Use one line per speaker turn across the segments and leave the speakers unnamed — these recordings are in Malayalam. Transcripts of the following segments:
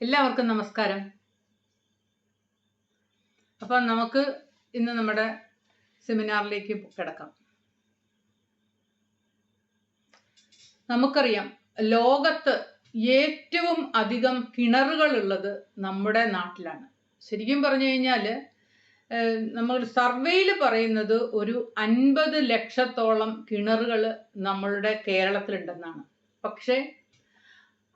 എല്ലാവർക്കും നമസ്കാരം. അപ്പം നമുക്ക് ഇന്ന് നമ്മുടെ സെമിനാറിലേക്ക് കിടക്കാം. നമുക്കറിയാം ലോകത്ത് ഏറ്റവും അധികം കിണറുകൾ ഉള്ളത് നമ്മുടെ നാട്ടിലാണ്. ശരിക്കും പറഞ്ഞു കഴിഞ്ഞാൽ നമ്മൾ സർവേയിൽ പറയുന്നത് ഒരു അൻപത് ലക്ഷത്തോളം കിണറുകൾ നമ്മളുടെ കേരളത്തിലുണ്ടെന്നാണ്. പക്ഷേ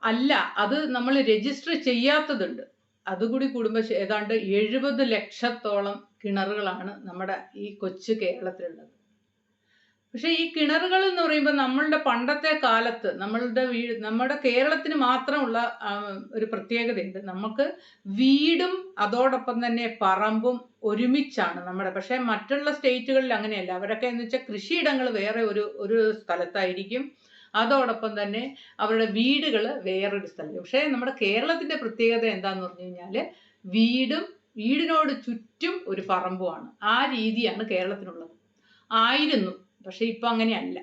അല്ല അത് നമ്മൾ രജിസ്റ്റർ ചെയ്യാത്തതുണ്ട്. അതുകൂടി ശ- ഏതാണ്ട് എഴുപത് ലക്ഷത്തോളം കിണറുകളാണ് നമ്മുടെ ഈ കൊച്ചു കേരളത്തിലുള്ളത്. പക്ഷേ ഈ കിണറുകൾ എന്ന് പറയുമ്പോൾ നമ്മളുടെ പണ്ടത്തെ കാലത്ത് നമ്മളുടെ വീ നമ്മുടെ കേരളത്തിന് മാത്രമുള്ള ഒരു പ്രത്യേകതയുണ്ട്. നമുക്ക് വീടും അതോടൊപ്പം തന്നെ പറമ്പും ഒരുമിച്ചാണ് നമ്മുടെ പക്ഷേ മറ്റുള്ള സ്റ്റേറ്റുകളിൽ അങ്ങനെയല്ല. അവരൊക്കെ എന്ന് വെച്ചാൽ കൃഷിയിടങ്ങൾ വേറെ ഒരു ഒരു സ്ഥലത്തായിരിക്കും. അതോടൊപ്പം തന്നെ അവരുടെ വീടുകൾ വേറൊരു സ്ഥലത്ത് പക്ഷേ നമ്മുടെ കേരളത്തിന്റെ പ്രത്യേകത എന്താന്ന് പറഞ്ഞു കഴിഞ്ഞാൽ വീടും വീടിനോട് ചുറ്റും ഒരു പറമ്പുമാണ്. ആ രീതിയാണ് കേരളത്തിനുള്ളത്. ആയിരുന്നു പക്ഷെ ഇപ്പൊ അങ്ങനെയല്ല.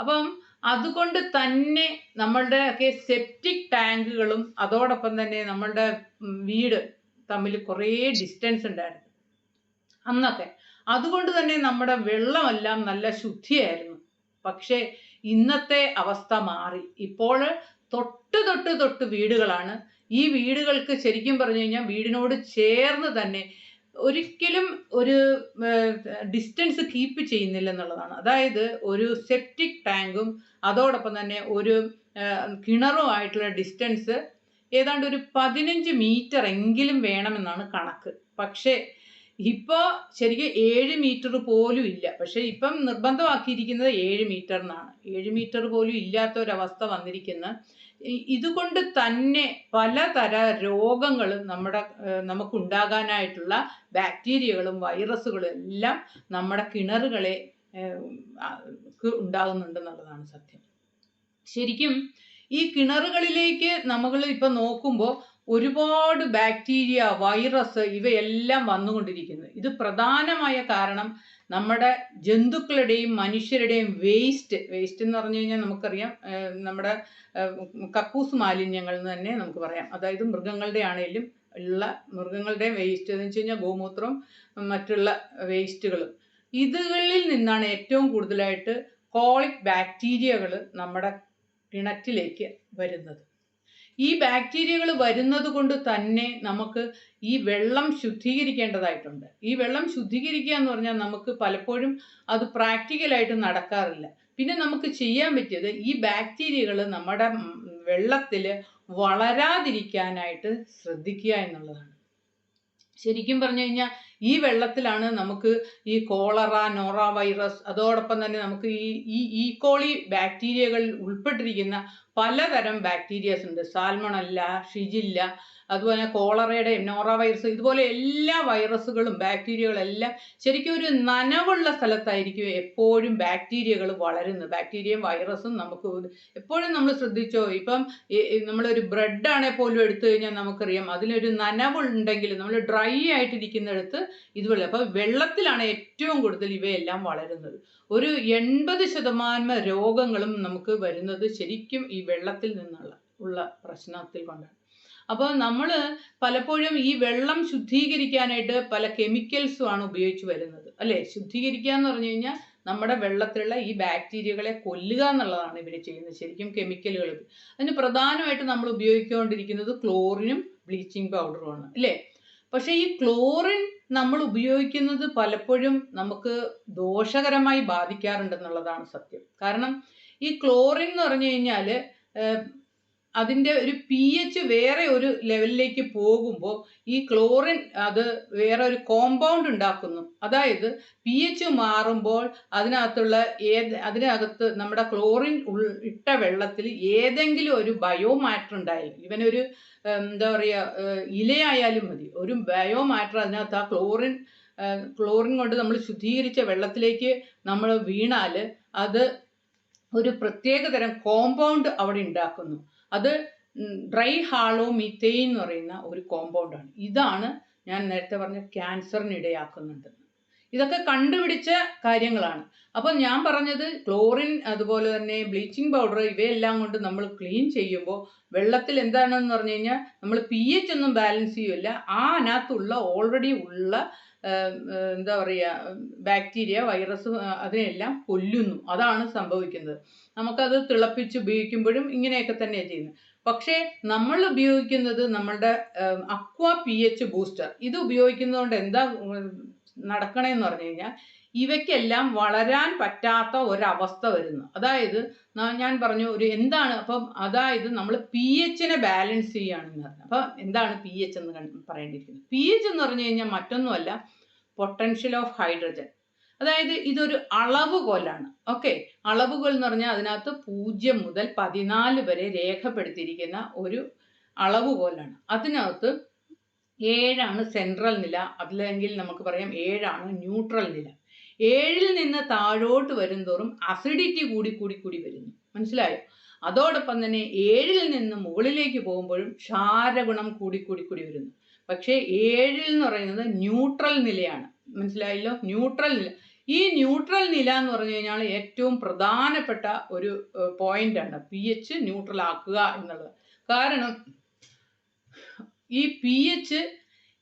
അപ്പം അതുകൊണ്ട് തന്നെ നമ്മളുടെ ഒക്കെ സെപ്റ്റിക് ടാങ്കുകളും അതോടൊപ്പം തന്നെ നമ്മളുടെ വീട് തമ്മിൽ കുറേ ഡിസ്റ്റൻസ് ഉണ്ടായിരുന്നു. അന്നൊക്കെ. അതുകൊണ്ട് തന്നെ നമ്മുടെ വെള്ളമെല്ലാം നല്ല ശുദ്ധിയായിരുന്നു. പക്ഷേ ഇന്നത്തെ അവസ്ഥ മാറി. ഇപ്പോൾ തൊട്ട് തൊട്ട് തൊട്ട് വീടുകളാണ്. ഈ വീടുകൾക്ക് ശരിക്കും പറഞ്ഞു കഴിഞ്ഞാൽ വീടിനോട് ചേർന്ന് തന്നെ ഒരിക്കലും ഒരു ഡിസ്റ്റൻസ് കീപ്പ് ചെയ്യുന്നില്ല എന്നുള്ളതാണ് അതായത് ഒരു സെപ്റ്റിക് ടാങ്കും അതോടൊപ്പം തന്നെ ഒരു കിണറും ആയിട്ടുള്ള ഡിസ്റ്റൻസ് ഏതാണ്ട് ഒരു പതിനഞ്ച് മീറ്റർ എങ്കിലും വേണമെന്നാണ് കണക്ക്. പക്ഷേ ഇപ്പോൾ ശരിക്കും ഏഴ് മീറ്റർ പോലും ഇല്ല. പക്ഷെ ഇപ്പം നിർബന്ധമാക്കിയിരിക്കുന്നത് ഏഴ് മീറ്റർ എന്നാണ് ഏഴ് മീറ്റർ പോലും ഇല്ലാത്ത ഒരവസ്ഥ വന്നിരിക്കുന്ന ഇതുകൊണ്ട് തന്നെ പലതര രോഗങ്ങളും നമ്മുടെ നമുക്കുണ്ടാകാനായിട്ടുള്ള ബാക്ടീരിയകളും വൈറസുകളും എല്ലാം നമ്മുടെ കിണറുകളെ ഉണ്ടാകുന്നുണ്ടെന്നുള്ളതാണ് സത്യം. ശരിക്കും ഈ കിണറുകളിലേക്ക് നമ്മൾ ഇപ്പം നോക്കുമ്പോൾ ഒരുപാട് ബാക്ടീരിയ വൈറസ് ഇവയെല്ലാം വന്നുകൊണ്ടിരിക്കുന്നു. ഇത് പ്രധാനമായ കാരണം നമ്മുടെ ജന്തുക്കളുടെയും മനുഷ്യരുടെയും വേസ്റ്റ്. വേസ്റ്റ് എന്ന് പറഞ്ഞു കഴിഞ്ഞാൽ നമുക്കറിയാം നമ്മുടെ കക്കൂസ് മാലിന്യങ്ങൾ എന്ന് തന്നെ നമുക്ക് പറയാം. അതായത് മൃഗങ്ങളുടെ ആണെങ്കിലും ഉള്ള മൃഗങ്ങളുടെ വേസ്റ്റ് എന്ന് വെച്ച് കഴിഞ്ഞാൽ ഗോമൂത്രം മറ്റുള്ള വേസ്റ്റുകളും. ഇതുകളിൽ നിന്നാണ് ഏറ്റവും കൂടുതലായിട്ട് കോളിക് ബാക്ടീരിയകൾ നമ്മുടെ കിണറ്റിലേക്ക് വരുന്നത്. ഈ ബാക്ടീരിയകൾ വരുന്നത് കൊണ്ട് തന്നെ നമുക്ക് ഈ വെള്ളം ശുദ്ധീകരിക്കേണ്ടതായിട്ടുണ്ട്. ഈ വെള്ളം ശുദ്ധീകരിക്കുക എന്ന് പറഞ്ഞാൽ നമുക്ക് പലപ്പോഴും അത് പ്രാക്ടിക്കലായിട്ട് നടക്കാറില്ല. പിന്നെ നമുക്ക് ചെയ്യാൻ പറ്റിയത് ഈ ബാക്ടീരിയകൾ നമ്മുടെ വെള്ളത്തിൽ വളരാതിരിക്കാനായിട്ട് ശ്രദ്ധിക്കുക എന്നുള്ളതാണ്. ശരിക്കും പറഞ്ഞു കഴിഞ്ഞാൽ ഈ വെള്ളത്തിലാണ് നമുക്ക് ഈ കോളറ നോറ വൈറസ് അതോടൊപ്പം തന്നെ നമുക്ക് ഈ ഈ ഈക്കോളി ബാക്ടീരിയകളിൽ ഉൾപ്പെട്ടിരിക്കുന്ന പലതരം ബാക്ടീരിയസ് ഉണ്ട്. സാൽമണല്ല ഷിജില്ല അതുപോലെ കോളറയുടെ നോറ വൈറസ് ഇതുപോലെ എല്ലാ വൈറസുകളും ബാക്ടീരിയകളെല്ലാം ശരിക്കും ഒരു നനവുള്ള സ്ഥലത്തായിരിക്കും എപ്പോഴും ബാക്ടീരിയകൾ വളരുന്നത്. ബാക്ടീരിയയും വൈറസും നമുക്ക് എപ്പോഴും നമ്മൾ ശ്രദ്ധിച്ചോ? ഇപ്പം നമ്മളൊരു ആണേ പോലും എടുത്തു കഴിഞ്ഞാൽ നമുക്കറിയാം അതിലൊരു നനവുണ്ടെങ്കിൽ നമ്മൾ ഡ്രൈ ആയിട്ടിരിക്കുന്നിടത്ത് ഇതുപോലെ അപ്പോൾ വെള്ളത്തിലാണ് ഏറ്റവും കൂടുതൽ ഇവയെല്ലാം വളരുന്നത്. ഒരു എൺപത് ശതമാനം രോഗങ്ങളും നമുക്ക് വരുന്നത് ശരിക്കും ഈ വെള്ളത്തിൽ നിന്നുള്ള ഉള്ള പ്രശ്നത്തിൽ കൊണ്ടാണ്. അപ്പോൾ നമ്മൾ പലപ്പോഴും ഈ വെള്ളം ശുദ്ധീകരിക്കാനായിട്ട് പല കെമിക്കൽസും ആണ് ഉപയോഗിച്ച് വരുന്നത്. അല്ലേ? ശുദ്ധീകരിക്കുക എന്ന് പറഞ്ഞു കഴിഞ്ഞാൽ നമ്മുടെ വെള്ളത്തിലുള്ള ഈ ബാക്ടീരിയകളെ കൊല്ലുക എന്നുള്ളതാണ് ഇവർ ചെയ്യുന്നത് ശരിക്കും കെമിക്കലുകൾ. അതിന് പ്രധാനമായിട്ട് നമ്മൾ ഉപയോഗിച്ചുകൊണ്ടിരിക്കുന്നത് ക്ലോറിനും ബ്ലീച്ചിങ് ആണ്. അല്ലേ? പക്ഷേ ഈ ക്ലോറിൻ നമ്മൾ ഉപയോഗിക്കുന്നത് പലപ്പോഴും നമുക്ക് ദോഷകരമായി ബാധിക്കാറുണ്ടെന്നുള്ളതാണ് സത്യം. കാരണം ഈ ക്ലോറിൻ എന്ന് പറഞ്ഞു കഴിഞ്ഞാൽ അതിന്റെ ഒരു പി എച്ച് വേറെ ഒരു ലെവലിലേക്ക് പോകുമ്പോൾ ഈ ക്ലോറിൻ അത് വേറെ ഒരു കോമ്പൗണ്ട് ഉണ്ടാക്കുന്നു. അതായത് പി എച്ച് മാറുമ്പോൾ അതിനകത്തുള്ള ഏത് അതിനകത്ത് നമ്മുടെ ക്ലോറിൻ ഉൾ ഇട്ട വെള്ളത്തിൽ ഏതെങ്കിലും ഒരു ബയോമാറ്റർ ഉണ്ടായി ഉണ്ടായിരിക്കും. ഇവനൊരു എന്താ പറയുക ഇലയായാലും മതി. ഒരു ബയോമാറ്റർ അതിനകത്ത് ആ ക്ലോറിൻ ക്ലോറിൻ കൊണ്ട് നമ്മൾ ശുദ്ധീകരിച്ച വെള്ളത്തിലേക്ക് നമ്മൾ വീണാൽ അത് ഒരു പ്രത്യേക തരം കോമ്പൗണ്ട് അവിടെ ഉണ്ടാക്കുന്നു. അത് ഡ്രൈ ഹാളോ മിതെയിൻ എന്ന് പറയുന്ന ഒരു കോമ്പൗണ്ടാണ് ഇതാണ് ഞാൻ നേരത്തെ പറഞ്ഞ ക്യാൻസറിന് ഇടയാക്കുന്നുണ്ട്. ഇതൊക്കെ കണ്ടുപിടിച്ച കാര്യങ്ങളാണ്. അപ്പോൾ ഞാൻ പറഞ്ഞത് ക്ലോറിൻ അതുപോലെ തന്നെ ബ്ലീച്ചിങ് പൗഡർ ഇവയെല്ലാം കൊണ്ട് നമ്മൾ ക്ലീൻ ചെയ്യുമ്പോൾ വെള്ളത്തിൽ എന്താണെന്ന് പറഞ്ഞു കഴിഞ്ഞാൽ നമ്മൾ പി എച്ച് ഒന്നും ബാലൻസ് ചെയ്യില്ല. ആ അതിനകത്തുള്ള ഓൾറെഡി ഉള്ള എന്താ പറയുക ബാക്ടീരിയ വൈറസ് അതിനെല്ലാം കൊല്ലുന്നു. അതാണ് സംഭവിക്കുന്നത്. നമുക്കത് തിളപ്പിച്ച് ഉപയോഗിക്കുമ്പോഴും ഇങ്ങനെയൊക്കെ തന്നെയാണ് ചെയ്യുന്നത്. പക്ഷേ നമ്മൾ ഉപയോഗിക്കുന്നത് നമ്മളുടെ അക്വ പി എച്ച് ബൂസ്റ്റർ ഇത് ഉപയോഗിക്കുന്നതുകൊണ്ട് എന്താ നടക്കണേന്ന് പറഞ്ഞു കഴിഞ്ഞാൽ ഇവയ്ക്കെല്ലാം വളരാൻ പറ്റാത്ത ഒരവസ്ഥ വരുന്നു. അതായത് ഞാൻ പറഞ്ഞു ഒരു എന്താണ് അപ്പം അതായത് നമ്മൾ പി എച്ചിനെ ബാലൻസ് ചെയ്യുകയാണെന്ന് പറഞ്ഞു. അപ്പം എന്താണ് പി എച്ച് എന്ന് പറയേണ്ടിയിരിക്കുന്നത് പി എച്ച് എന്ന് പറഞ്ഞു കഴിഞ്ഞാൽ മറ്റൊന്നുമല്ല പൊട്ടൻഷ്യൽ ഓഫ് ഹൈഡ്രജൻ അതായത് ഇതൊരു അളവുകോലാണ്. ഓക്കെ? അളവുകോൽ എന്ന് പറഞ്ഞാൽ അതിനകത്ത് പൂജ്യം മുതൽ പതിനാല് വരെ രേഖപ്പെടുത്തിയിരിക്കുന്ന ഒരു അളവുകോലാണ്. അതിനകത്ത് ഏഴാണ് സെൻട്രൽ നില. അല്ലെങ്കിൽ നമുക്ക് പറയാം ഏഴാണ് ന്യൂട്രൽ നില. ഏഴിൽ നിന്ന് താഴോട്ട് വരുംതോറും അസിഡിറ്റി കൂടി കൂടി കൂടി വരുന്നു. മനസ്സിലായോ? അതോടൊപ്പം തന്നെ ഏഴിൽ നിന്ന് മുകളിലേക്ക് പോകുമ്പോഴും ക്ഷാരഗുണം കൂടി കൂടി കൂടി വരുന്നു. പക്ഷേ ഏഴിൽ എന്ന് പറയുന്നത് ന്യൂട്രൽ നിലയാണ്. മനസ്സിലായല്ലോ? ന്യൂട്രൽ നില. ഈ ന്യൂട്രൽ നില എന്ന് പറഞ്ഞു കഴിഞ്ഞാൽ ഏറ്റവും പ്രധാനപ്പെട്ട ഒരു പോയിന്റ് ആണ്. പി എച്ച് ന്യൂട്രൽ ആക്കുക എന്നുള്ളത്. കാരണം ഈ പി എച്ച്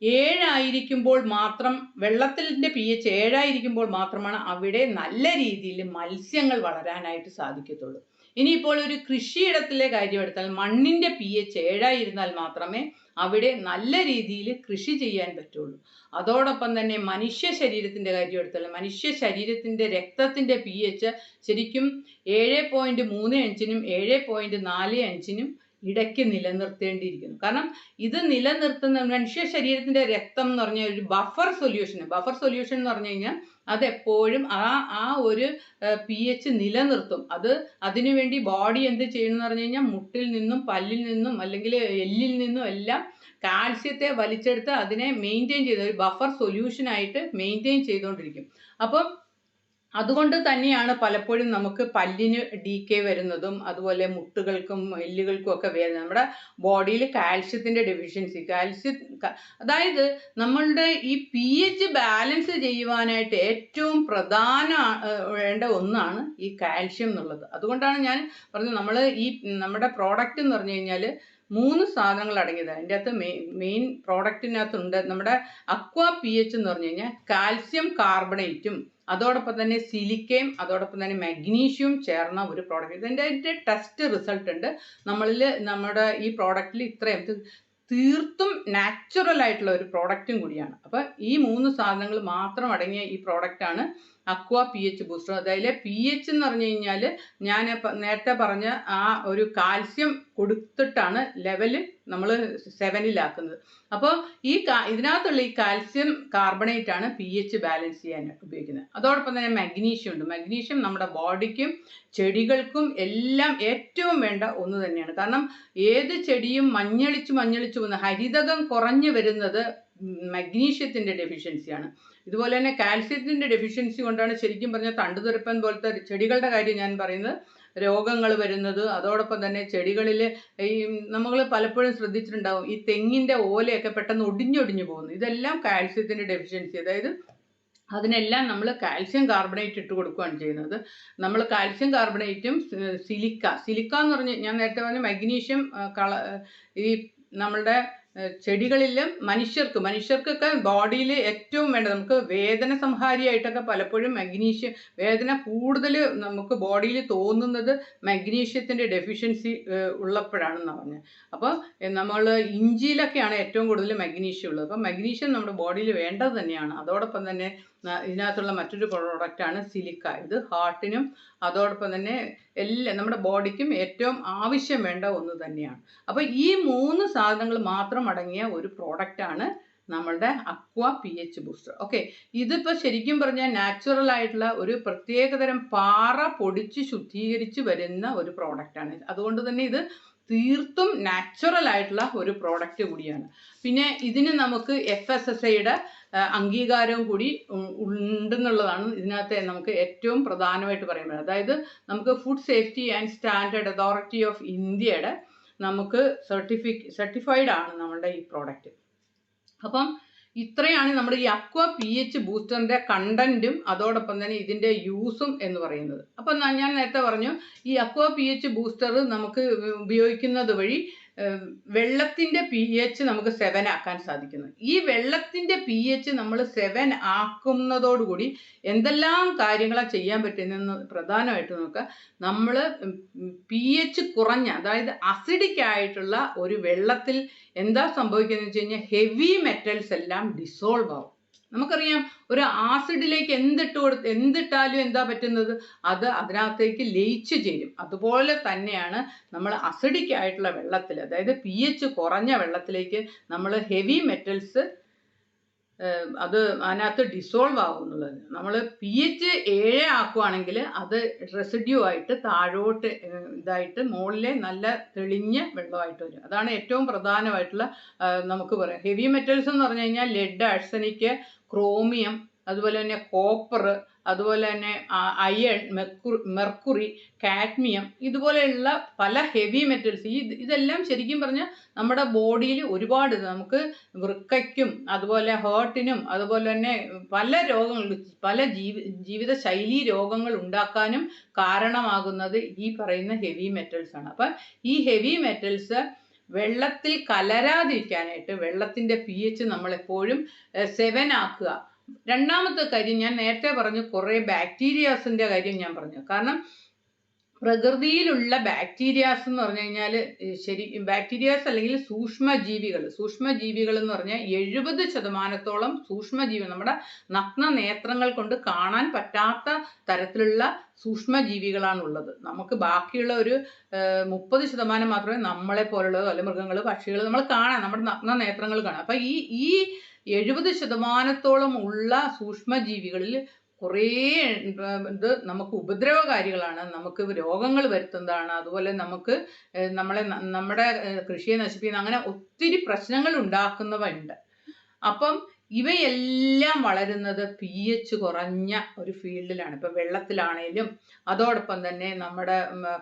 ഏഴായിരിക്കുമ്പോൾ മാത്രം വെള്ളത്തിന്റെ പി എച്ച് ഏഴായിരിക്കുമ്പോൾ മാത്രമാണ് അവിടെ നല്ല രീതിയിൽ മത്സ്യങ്ങൾ വളരാനായിട്ട് സാധിക്കത്തുള്ളൂ. ഇനിയിപ്പോൾ ഒരു കൃഷിയിടത്തിലെ കാര്യം എടുത്താൽ മണ്ണിന്റെ പി എച്ച് ഏഴായിരുന്നാൽ മാത്രമേ അവിടെ നല്ല രീതിയിൽ കൃഷി ചെയ്യാൻ പറ്റുള്ളൂ. അതോടൊപ്പം തന്നെ മനുഷ്യ ശരീരത്തിന്റെ കാര്യം എടുത്താൽ മനുഷ്യ ശരീരത്തിന്റെ രക്തത്തിന്റെ പി എച്ച് ശരിക്കും ഏഴ് പോയിന്റ് മൂന്ന് അഞ്ചിനും ഏഴ് പോയിന്റ് നാല് അഞ്ചിനും ഇടയ്ക്ക് നിലനിർത്തേണ്ടിയിരിക്കുന്നു. കാരണം ഇത് നിലനിർത്തുന്ന മനുഷ്യ ശരീരത്തിന്റെ രക്തം എന്ന് പറഞ്ഞ ഒരു ബഫർ സൊല്യൂഷൻ ബഫർ സൊല്യൂഷൻ എന്ന് പറഞ്ഞു കഴിഞ്ഞാൽ അതെപ്പോഴും ആ ആ ഒരു പി എച്ച് നിലനിർത്തും. അത് അതിനുവേണ്ടി ബോഡി എന്ത് ചെയ്യണമെന്ന് പറഞ്ഞു കഴിഞ്ഞാൽ മുട്ടിൽ നിന്നും പല്ലിൽ നിന്നും അല്ലെങ്കിൽ എല്ലിൽ നിന്നും എല്ലാം കാൽസ്യത്തെ വലിച്ചെടുത്ത് അതിനെ മെയിന്റെയിൻ ചെയ്ത് ഒരു ബഫർ സൊല്യൂഷനായിട്ട് മെയിന്റെയിൻ ചെയ്തുകൊണ്ടിരിക്കും. അപ്പം അതുകൊണ്ട് തന്നെയാണ് പലപ്പോഴും നമുക്ക് പല്ലിന് ഡി കെ വരുന്നതും അതുപോലെ മുട്ടുകൾക്കും എല്ലുകൾക്കും ഒക്കെ വേദന. നമ്മുടെ ബോഡിയിൽ കാൽഷ്യത്തിന്റെ ഡെഫിഷ്യൻസി കാൽസ്യം അതായത് നമ്മളുടെ ഈ പി എച്ച് ബാലൻസ് ചെയ്യുവാനായിട്ട് ഏറ്റവും പ്രധാന വേണ്ട ഒന്നാണ് ഈ കാൽഷ്യം എന്നുള്ളത്. അതുകൊണ്ടാണ് ഞാൻ പറഞ്ഞത് നമ്മൾ ഈ നമ്മുടെ പ്രോഡക്റ്റ് എന്ന് പറഞ്ഞു കഴിഞ്ഞാൽ മൂന്ന് സാധനങ്ങൾ അടങ്ങിയതാണ്. അതിന്റെ അകത്ത് മെയിൻ പ്രോഡക്റ്റിനകത്തുണ്ട് നമ്മുടെ അക്വ പി എച്ച് എന്ന് പറഞ്ഞു കഴിഞ്ഞാൽ കാൽസ്യം കാർബണേറ്റും അതോടൊപ്പം തന്നെ സിലിക്കയും അതോടൊപ്പം തന്നെ മാഗ്നീഷ്യവും ചേർന്ന ഒരു പ്രോഡക്റ്റ് ഇതിന്റെ ടെസ്റ്റ് റിസൾട്ട് ഉണ്ട്. നമ്മളിൽ നമ്മുടെ ഈ പ്രോഡക്റ്റിൽ ഇത്രയും ഇത് തീർത്തും നാച്ചുറൽ ആയിട്ടുള്ള ഒരു പ്രോഡക്റ്റും കൂടിയാണ്. അപ്പോൾ ഈ മൂന്ന് സാധനങ്ങൾ മാത്രം അടങ്ങിയ ഈ പ്രോഡക്റ്റാണ് അക്വ പി എച്ച് ബൂസ്റ്റർ അതായത് പി എച്ച് എന്ന് പറഞ്ഞു കഴിഞ്ഞാൽ ഞാൻ നേരത്തെ പറഞ്ഞ ആ ഒരു കാൽസ്യം കൊടുത്തിട്ടാണ് ലെവൽ നമ്മൾ സെവനിലാക്കുന്നത്. അപ്പോൾ ഈ ഇതിനകത്തുള്ള ഈ കാൽസ്യം കാർബണേറ്റ് ആണ് പി എച്ച് ബാലൻസ് ചെയ്യാൻ ഉപയോഗിക്കുന്നത്. അതോടൊപ്പം തന്നെ മഗ്നീഷ്യം ഉണ്ട്. മഗ്നീഷ്യം നമ്മുടെ ബോഡിക്കും ചെടികൾക്കും എല്ലാം ഏറ്റവും വേണ്ട ഒന്ന് തന്നെയാണ്. കാരണം ഏത് ചെടിയും മഞ്ഞളിച്ച് മഞ്ഞളിച്ച് പോകുന്ന ഹരിതകം കുറഞ്ഞു വരുന്നത് മഗ്നീഷ്യത്തിന്റെ ഡെഫിഷ്യൻസിയാണ് ഇതുപോലെ തന്നെ കാൽസ്യത്തിന്റെ ഡെഫിഷ്യൻസി കൊണ്ടാണ് ശരിക്കും പറഞ്ഞാൽ തണ്ടുതുരപ്പൻ പോലത്തെ ചെടികളുടെ കാര്യം ഞാൻ പറയുന്നത്. രോഗങ്ങൾ വരുന്നത് അതോടൊപ്പം തന്നെ ചെടികളിൽ ഈ നമ്മൾ പലപ്പോഴും ശ്രദ്ധിച്ചിട്ടുണ്ടാവും ഈ തെങ്ങിന്റെ ഓലയൊക്കെ പെട്ടെന്ന് ഒടിഞ്ഞൊടിഞ്ഞു പോകുന്നു. ഇതെല്ലാം കാൽസ്യത്തിന്റെ ഡെഫിഷ്യൻസി അതായത് അതിനെല്ലാം നമ്മൾ കാൽസ്യം കാർബണേറ്റ് ഇട്ട് കൊടുക്കുകയാണ് ചെയ്യുന്നത്. നമ്മൾ കാൽസ്യം കാർബണേറ്റും സിലിക്ക സിലിക്ക എന്ന് പറഞ്ഞ് ഞാൻ നേരത്തെ പറഞ്ഞ മഗ്നീഷ്യം കള ഈ നമ്മളുടെ ചെടികളിലും മനുഷ്യർക്ക് മനുഷ്യർക്കൊക്കെ ബോഡിയിൽ ഏറ്റവും വേണ്ടത് നമുക്ക് വേദന സംഹാരിയായിട്ടൊക്കെ പലപ്പോഴും മഗ്നീഷ്യം വേദന കൂടുതൽ നമുക്ക് ബോഡിയിൽ തോന്നുന്നത് മഗ്നീഷ്യത്തിന്റെ ഡെഫിഷ്യൻസി ഉള്ളപ്പോഴാണെന്ന് പറഞ്ഞത് അപ്പോൾ നമ്മൾ ഇഞ്ചിയിലൊക്കെയാണ് ഏറ്റവും കൂടുതൽ മഗ്നീഷ്യം ഉള്ളത്. അപ്പോൾ മഗ്നീഷ്യം നമ്മുടെ ബോഡിയിൽ വേണ്ടത് തന്നെയാണ്. അതോടൊപ്പം തന്നെ ഇതിനകത്തുള്ള മറ്റൊരു പ്രോഡക്റ്റാണ് സിലിക്ക ഇത് ഹാർട്ടിനും അതോടൊപ്പം തന്നെ എല്ലാ നമ്മുടെ ബോഡിക്കും ഏറ്റവും ആവശ്യം വേണ്ട ഒന്ന് തന്നെയാണ്. അപ്പോൾ ഈ മൂന്ന് സാധനങ്ങൾ മാത്രം അടങ്ങിയ ഒരു പ്രോഡക്റ്റാണ് നമ്മളുടെ aqua P H booster okay ഇതിപ്പോൾ ശരിക്കും പറഞ്ഞാൽ നാച്ചുറൽ ആയിട്ടുള്ള ഒരു പ്രത്യേകതരം പാറ പൊടിച്ച് ശുദ്ധീകരിച്ച് വരുന്ന ഒരു പ്രോഡക്റ്റാണ് അതുകൊണ്ട് തന്നെ ഇത് തീർത്തും നാച്ചുറൽ ആയിട്ടുള്ള ഒരു പ്രോഡക്റ്റ് കൂടിയാണ്. പിന്നെ ഇതിന് നമുക്ക് എഫ് എസ് എസ് ഐയുടെ അംഗീകാരവും കൂടി ഉണ്ടെന്നുള്ളതാണ് ഇതിനകത്തെ നമുക്ക് ഏറ്റവും പ്രധാനമായിട്ട് പറയുന്നത്. അതായത് നമുക്ക് food safety and standard authority of ഇന്ത്യയുടെ നമുക്ക് സർട്ടിഫിക് സർട്ടിഫൈഡ് ആണ് നമ്മളുടെ ഈ പ്രോഡക്റ്റ് അപ്പം ഇത്രയാണ് നമ്മുടെ ഈ അക്വ പി എച്ച് ബൂസ്റ്ററിന്റെ കണ്ടന്റും അതോടൊപ്പം തന്നെ ഇതിന്റെ യൂസും എന്ന് പറയുന്നത്. അപ്പം ഞാൻ നേരത്തെ പറഞ്ഞു ഈ അക്വ പി എച്ച് ബൂസ്റ്റർ നമുക്ക് ഉപയോഗിക്കുന്നത് വഴി ഏഹ്, വെള്ളത്തിന്റെ പി എച്ച് നമുക്ക് സെവൻ ആക്കാൻ സാധിക്കുന്നു. ഈ വെള്ളത്തിന്റെ പി എച്ച് നമ്മൾ സെവൻ ആക്കുന്നതോടുകൂടി എന്തെല്ലാം കാര്യങ്ങളാണ് ചെയ്യാൻ പറ്റുന്നതെന്ന് പ്രധാനമായിട്ട് നോക്കുക. നമ്മൾ പി എച്ച് കുറഞ്ഞ അതായത് അസിഡിക് ആയിട്ടുള്ള ഒരു വെള്ളത്തിൽ എന്താ സംഭവിക്കുന്നത് വെച്ച് കഴിഞ്ഞാൽ ഹെവി മെറ്റൽസ് എല്ലാം ഡിസോൾവ് ആവും. നമുക്കറിയാം ഒരു ആസിഡിലേക്ക് എന്തിട്ട് കൊടുത്ത് എന്തിട്ടാലും എന്താ പറ്റുന്നത്? അത് അതിനകത്തേക്ക് ലയിച്ചു ചേരും. അതുപോലെ തന്നെയാണ് നമ്മൾ അസിഡിക് ആയിട്ടുള്ള വെള്ളത്തിൽ അതായത് പി എച്ച് കുറഞ്ഞ വെള്ളത്തിലേക്ക് നമ്മൾ ഹെവി മെറ്റൽസ് അത് അതിനകത്ത് ഡിസോൾവ് ആകുന്നുള്ളത് നമ്മൾ പി എച്ച് ഏഴ് ആക്കുവാണെങ്കിൽ അത് റെസിഡ്യൂ ആയിട്ട് താഴോട്ട് ഇതായിട്ട് മുകളിലെ നല്ല തെളിഞ്ഞ വെള്ളമായിട്ട് വരും. അതാണ് ഏറ്റവും പ്രധാനമായിട്ടുള്ള നമുക്ക് പറയാം. ഹെവി മെറ്റൽസ് എന്ന് പറഞ്ഞു കഴിഞ്ഞാൽ ലെഡ് ആഴ്സനിക്ക് ക്രോമിയം അതുപോലെ തന്നെ കോപ്പർ അതുപോലെ തന്നെ അയൺ മെർക്കുറി കാഡ്മിയം ഇതുപോലെയുള്ള പല ഹെവി മെറ്റൽസ്. ഈ ഇതെല്ലാം ശരിക്കും പറഞ്ഞാൽ നമ്മുടെ ബോഡിയിൽ ഒരുപാട് നമുക്ക് വൃക്കയ്ക്കും അതുപോലെ ഹേർട്ടിനും അതുപോലെ തന്നെ പല രോഗങ്ങൾ പല ജീവി ജീവിതശൈലി രോഗങ്ങൾ ഉണ്ടാക്കാനും കാരണമാകുന്നത് ഈ പറയുന്ന ഹെവി മെറ്റൽസ് ആണ് അപ്പം ഈ ഹെവി മെറ്റൽസ് വെള്ളത്തിൽ കലരാതിരിക്കാനായിട്ട് വെള്ളത്തിന്റെ പി എച്ച് നമ്മൾ എപ്പോഴും സെവൻ ആക്കുക. രണ്ടാമത്തെ കാര്യം ഞാൻ നേരത്തെ പറഞ്ഞു കുറേ ബാക്ടീരിയാസിന്റെ കാര്യം ഞാൻ പറഞ്ഞു. കാരണം പ്രകൃതിയിലുള്ള ബാക്ടീരിയാസ് എന്ന് പറഞ്ഞു കഴിഞ്ഞാൽ ശരി ബാക്ടീരിയാസ് അല്ലെങ്കിൽ സൂക്ഷ്മജീവികൾ. സൂക്ഷ്മജീവികൾ എന്ന് പറഞ്ഞാൽ എഴുപത് ശതമാനത്തോളം സൂക്ഷ്മജീവി നമ്മുടെ നഗ്ന നേത്രങ്ങൾ കൊണ്ട് കാണാൻ പറ്റാത്ത തരത്തിലുള്ള സൂക്ഷ്മജീവികളാണുള്ളത്. നമുക്ക് ബാക്കിയുള്ള ഒരു മുപ്പത് ശതമാനം മാത്രമേ നമ്മളെ പോലുള്ളതോ അല്ലെ മൃഗങ്ങൾ പക്ഷികൾ നമ്മൾ കാണാൻ നമ്മുടെ നഗ്ന നേത്രങ്ങൾ കാണാം അപ്പം ഈ ഈ എഴുപത് ശതമാനത്തോളം ഉള്ള സൂക്ഷ്മജീവികളിൽ കുറേ ഇത് നമുക്ക് ഉപദ്രവകാരികളാണ്. നമുക്ക് രോഗങ്ങൾ വരുത്തുന്നതാണ്. അതുപോലെ നമുക്ക് നമ്മളെ നമ്മുടെ കൃഷിയെ നശിപ്പിക്കുന്ന അങ്ങനെ ഒത്തിരി പ്രശ്നങ്ങൾ ഉണ്ടാക്കുന്നവ ഉണ്ട് അപ്പം ഇവയെല്ലാം വളരുന്നത് പി എച്ച് കുറഞ്ഞ ഒരു ഫീൽഡിലാണ്. ഇപ്പം വെള്ളത്തിലാണേലും അതോടൊപ്പം തന്നെ നമ്മുടെ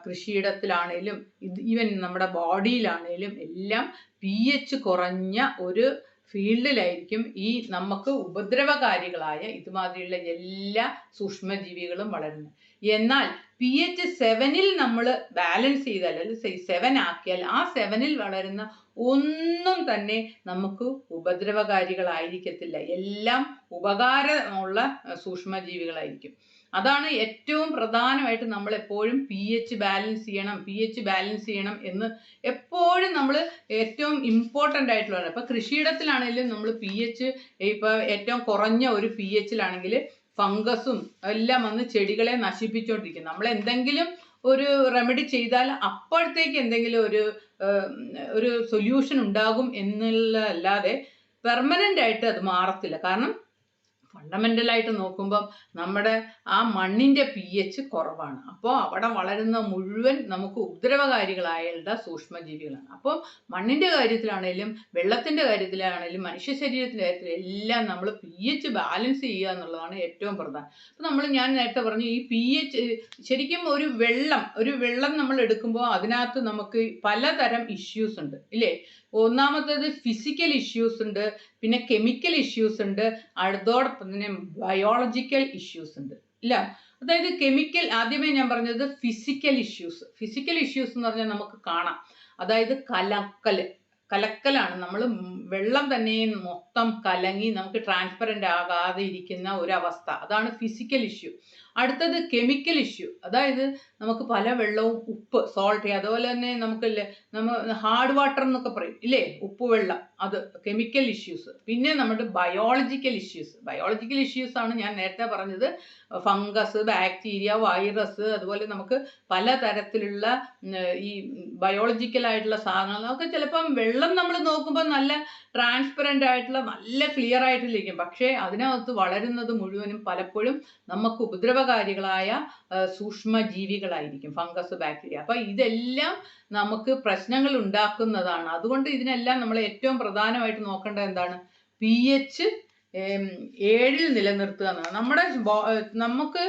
കൃഷിയിടത്തിലാണേലും ഇത് ഈവൻ നമ്മുടെ ബോഡിയിലാണേലും എല്ലാം പി എച്ച് കുറഞ്ഞ ഒരു ഫീൽഡിലായിരിക്കും ഈ നമുക്ക് ഉപദ്രവകാരികളായ ഇതുമാതിരിയുള്ള എല്ലാ സൂക്ഷ്മജീവികളും വളരുന്നത്. എന്നാൽ പി എച്ച് സെവനിൽ നമ്മൾ ബാലൻസ് ചെയ്താൽ അല്ലെങ്കിൽ സെവൻ ആക്കിയാൽ ആ സെവനിൽ വളരുന്ന ഒന്നും തന്നെ നമുക്ക് ഉപദ്രവകാരികളായിരിക്കത്തില്ല. എല്ലാം ഉപകാരമുള്ള സൂക്ഷ്മജീവികളായിരിക്കും. അതാണ് ഏറ്റവും പ്രധാനമായിട്ട് നമ്മൾ എപ്പോഴും പി എച്ച് ബാലൻസ് ചെയ്യണം പി എച്ച് ബാലൻസ് ചെയ്യണം എന്ന് എപ്പോഴും നമ്മൾ ഏറ്റവും ഇമ്പോർട്ടന്റ് ആയിട്ടുള്ളതാണ് ഇപ്പം കൃഷിയിടത്തിലാണെങ്കിലും നമ്മൾ പി എച്ച് ഇപ്പോൾ ഏറ്റവും കുറഞ്ഞ ഒരു പി എച്ചിലാണെങ്കിൽ ഫംഗസും എല്ലാം വന്ന് ചെടികളെ നശിപ്പിച്ചുകൊണ്ടിരിക്കും നമ്മൾ എന്തെങ്കിലും ഒരു റെമഡി ചെയ്താൽ അപ്പോഴത്തേക്ക് എന്തെങ്കിലും ഒരു ഒരു സൊല്യൂഷൻ ഉണ്ടാകും എന്നുള്ളതല്ലാതെ പെർമനന്റ് ആയിട്ട് അത് മാറത്തില്ല. കാരണം ഫണ്ടമെന്റലായിട്ട് നോക്കുമ്പം നമ്മുടെ ആ മണ്ണിന്റെ പി എച്ച് കുറവാണ്. അപ്പോൾ അവിടെ വളരുന്ന മുഴുവൻ നമുക്ക് ഉപദ്രവകാരികളായുള്ള സൂക്ഷ്മജീവികളാണ്. അപ്പോൾ മണ്ണിന്റെ കാര്യത്തിലാണെങ്കിലും വെള്ളത്തിന്റെ കാര്യത്തിലാണെങ്കിലും മനുഷ്യ ശരീരത്തിന്റെ കാര്യത്തിലും എല്ലാം നമ്മൾ പി എച്ച് ബാലൻസ് ചെയ്യുക എന്നുള്ളതാണ് ഏറ്റവും പ്രധാനം. അപ്പോൾ നമ്മൾ ഞാൻ നേരത്തെ പറഞ്ഞു ഈ പി എച്ച് ശരിക്കും ഒരു വെള്ളം ഒരു വെള്ളം നമ്മൾ എടുക്കുമ്പോൾ അതിനകത്ത് നമുക്ക് പലതരം ഇഷ്യൂസ് ഉണ്ട്. ഇല്ലേ? ഒന്നാമത്തേത് ഫിസിക്കൽ ഇഷ്യൂസ് ഉണ്ട് പിന്നെ കെമിക്കൽ ഇഷ്യൂസ് ഉണ്ട് അതോടൊപ്പം തന്നെ ബയോളജിക്കൽ ഇഷ്യൂസ് ഉണ്ട് ഇല്ല? അതായത് കെമിക്കൽ ആദ്യമേ ഞാൻ പറഞ്ഞത് ഫിസിക്കൽ ഇഷ്യൂസ് ഫിസിക്കൽ ഇഷ്യൂസ് എന്ന് പറഞ്ഞാൽ നമുക്ക് കാണാം. അതായത് കലക്കൽ കലക്കലാണ്. നമ്മൾ വെള്ളം തന്നെ മൊത്തം കലങ്ങി നമുക്ക് ട്രാൻസ്പെറന്റ് ആകാതെ ഇരിക്കുന്ന ഒരവസ്ഥ. അതാണ് ഫിസിക്കൽ ഇഷ്യൂ അടുത്തത് കെമിക്കൽ ഇഷ്യൂ അതായത് നമുക്ക് പല വെള്ളവും ഉപ്പ് സോൾട്ട് അതുപോലെ തന്നെ നമുക്കില്ലേ നമ്മൾ ഹാർഡ് വാട്ടർ എന്നൊക്കെ പറയും. ഇല്ലേ? ഉപ്പ് വെള്ളം. അത് കെമിക്കൽ ഇഷ്യൂസ് പിന്നെ നമ്മുടെ ബയോളജിക്കൽ ഇഷ്യൂസ് ബയോളജിക്കൽ ഇഷ്യൂസ് ആണ് ഞാൻ നേരത്തെ പറഞ്ഞത്. ഫംഗസ് ബാക്ടീരിയ വൈറസ് അതുപോലെ നമുക്ക് പല തരത്തിലുള്ള ഈ ബയോളജിക്കൽ ആയിട്ടുള്ള സാധനങ്ങൾ. നമുക്ക് ചിലപ്പം വെള്ളം നമ്മൾ നോക്കുമ്പോൾ നല്ല ട്രാൻസ്പെറന്റ് ആയിട്ടുള്ള നല്ല ക്ലിയർ ആയിട്ടിരിക്കും. പക്ഷേ അതിനകത്ത് വളരുന്നത് മുഴുവനും പലപ്പോഴും നമുക്ക് ഉപദ്രവകാരികളായ സൂക്ഷ്മ ജീവികളായിരിക്കും ഫംഗസ് ബാക്ടീരിയ. അപ്പോൾ ഇതെല്ലാം നമുക്ക് പ്രശ്നങ്ങൾ ഉണ്ടാക്കുന്നതാണ്. അതുകൊണ്ട് ഇതിനെല്ലാം നമ്മൾ ഏറ്റവും പ്രധാനമായിട്ട് നോക്കേണ്ടത് എന്താണ്? പി എച്ച് ഏഴിൽ നിലനിർത്തുക എന്നാണ് നമ്മുടെ നമുക്ക്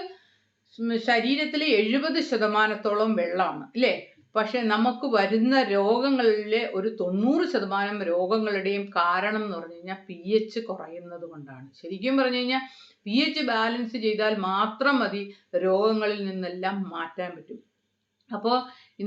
ശരീരത്തിൽ എഴുപത് ശതമാനത്തോളം വെള്ളമാണ് അല്ലേ? പക്ഷെ നമുക്ക് വരുന്ന രോഗങ്ങളിലെ ഒരു തൊണ്ണൂറ് ശതമാനം രോഗങ്ങളുടെയും കാരണം എന്ന് പറഞ്ഞു കഴിഞ്ഞാൽ പി എച്ച് കുറയുന്നത് കൊണ്ടാണ്. ശരിക്കും പറഞ്ഞു കഴിഞ്ഞാൽ പി എച്ച് ബാലൻസ് ചെയ്താൽ മാത്രം മതി രോഗങ്ങളിൽ നിന്നെല്ലാം മാറ്റാൻ പറ്റും. അപ്പോൾ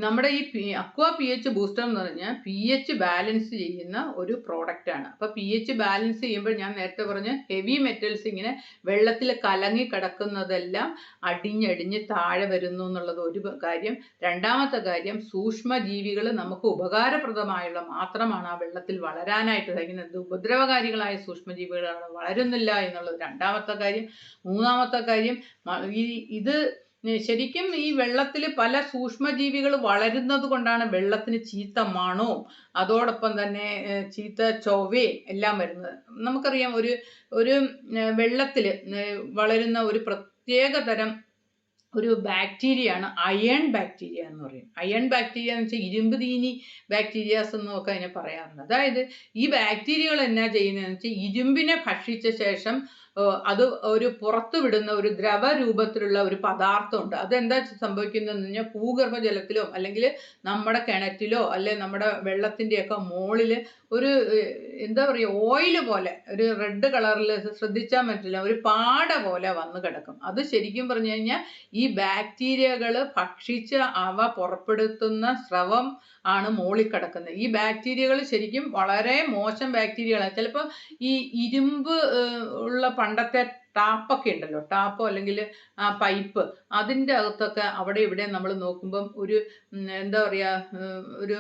നമ്മുടെ ഈ അക്വ പി എച്ച് ബൂസ്റ്റർ എന്ന് പറഞ്ഞാൽ പി എച്ച് ബാലൻസ് ചെയ്യുന്ന ഒരു പ്രോഡക്റ്റ് ആണ്. അപ്പോൾ പി എച്ച് ബാലൻസ് ചെയ്യുമ്പോൾ ഞാൻ നേരത്തെ പറഞ്ഞ ഹെവി മെറ്റൽസ് ഇങ്ങനെ വെള്ളത്തിൽ കലങ്ങി കിടക്കുന്നതെല്ലാം അടിഞ്ഞടിഞ്ഞ് താഴെ വരുന്നു എന്നുള്ളത് ഒരു കാര്യം. രണ്ടാമത്തെ കാര്യം സൂക്ഷ്മജീവികൾ നമുക്ക് ഉപകാരപ്രദമായുള്ള മാത്രമാണ് ആ വെള്ളത്തിൽ വളരാനായിട്ട് കഴിക്കുന്നത് ഉപദ്രവകാരികളായ സൂക്ഷ്മജീവികളാണ് വളരുന്നില്ല എന്നുള്ളത് രണ്ടാമത്തെ കാര്യം. മൂന്നാമത്തെ കാര്യം ഈ ഇത് ശരിക്കും ഈ വെള്ളത്തിൽ പല സൂക്ഷ്മജീവികൾ വളരുന്നത് കൊണ്ടാണ് വെള്ളത്തിന് ചീത്ത മണവും അതോടൊപ്പം തന്നെ ചീത്ത ചൊവ്വയും എല്ലാം വരുന്നത്. നമുക്കറിയാം ഒരു ഒരു വെള്ളത്തിൽ വളരുന്ന ഒരു പ്രത്യേക തരം ഒരു ബാക്ടീരിയയാണ് അയൺ ബാക്ടീരിയ എന്ന് പറയും. അയൺ ബാക്ടീരിയ എന്ന് വെച്ചാൽ ഇരുമ്പ് തീനി ബാക്ടീരിയാസ് എന്നൊക്കെ അതിനെ പറയാറുണ്ട്. അതായത് ഈ ബാക്ടീരിയകൾ എന്നാ ചെയ്യുന്നതെന്ന് വെച്ചാൽ ഇരുമ്പിനെ ഭക്ഷിച്ച ശേഷം അത് ഒരു പുറത്തു വിടുന്ന ഒരു ദ്രവ രൂപത്തിലുള്ള ഒരു പദാർത്ഥമുണ്ട്. അതെന്താ സംഭവിക്കുന്നതെന്ന് പറഞ്ഞാൽ ഭൂഗർഭജലത്തിലോ അല്ലെങ്കിൽ നമ്മുടെ കിണറ്റിലോ അല്ലെ നമ്മുടെ വെള്ളത്തിന്റെയൊക്കെ മുകളിൽ ഒരു എന്താ പറയുക ഓയിൽ പോലെ ഒരു റെഡ് കളറിൽ ശ്രദ്ധിച്ചാൽ പറ്റില്ല ഒരു പാട പോലെ വന്ന് കിടക്കും. അത് ശരിക്കും പറഞ്ഞു കഴിഞ്ഞാൽ ഈ ബാക്ടീരിയകൾ ഭക്ഷിച്ച് അവ പുറപ്പെടുത്തുന്ന സ്രവം ആണ് മോളിൽ കിടക്കുന്നത്. ഈ ബാക്ടീരിയകൾ ശരിക്കും വളരെ മോശം ബാക്ടീരിയകളാണ് ചിലപ്പോൾ ഈ ഇരുമ്പ് ഉള്ള പണ്ടത്തെ ടാപ്പൊക്കെ ഉണ്ടല്ലോ. ടാപ്പോ അല്ലെങ്കിൽ ആ പൈപ്പ് അതിന്റെ അകത്തൊക്കെ അവിടെ ഇവിടെ നമ്മൾ നോക്കുമ്പം ഒരു എന്താ പറയുക ഒരു